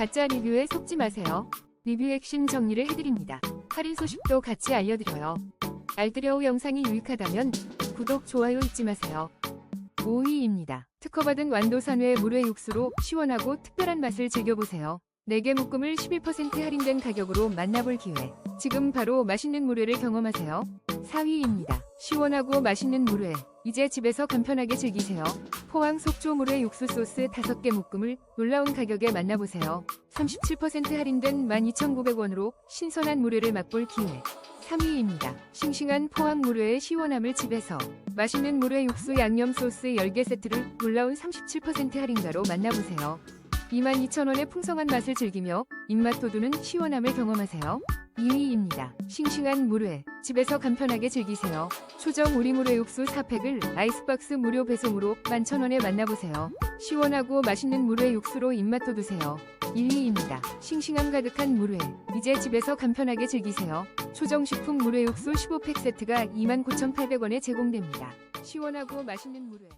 가짜 리뷰에 속지 마세요. 리뷰 핵심 정리를 해드립니다. 할인 소식도 같이 알려드려요. 알뜰여우 영상이 유익하다면 구독, 좋아요 잊지 마세요. 5위입니다. 특허받은 완도산회 물회 육수로 시원하고 특별한 맛을 즐겨보세요. 4개 묶음을 11% 할인된 가격으로 만나볼 기회. 지금 바로 맛있는 물회를 경험하세요. 4위입니다. 시원하고 맛있는 물회. 이제 집에서 간편하게 즐기세요. 포항 속초 물회 육수 소스 5개 묶음을 놀라운 가격에 만나보세요. 37% 할인된 12,900원으로 신선한 물회를 맛볼 기회. 3위입니다. 싱싱한 포항 물회의 시원함을 집에서 맛있는 물회 육수 양념 소스 10개 세트를 놀라운 37% 할인가로 만나보세요. 22,000원의 풍성한 맛을 즐기며 입맛 돋우는 시원함을 경험하세요. 2위입니다. 싱싱한 물회. 집에서 간편하게 즐기세요. 초정 우리물회 육수 4팩을 아이스박스 무료 배송으로 11,000원에 만나보세요. 시원하고 맛있는 물회 육수로 입맛 돋우세요. 1위입니다. 싱싱함 가득한 물회. 이제 집에서 간편하게 즐기세요. 초정식품 물회 육수 15팩 세트가 29,800원에 제공됩니다. 시원하고 맛있는 물회.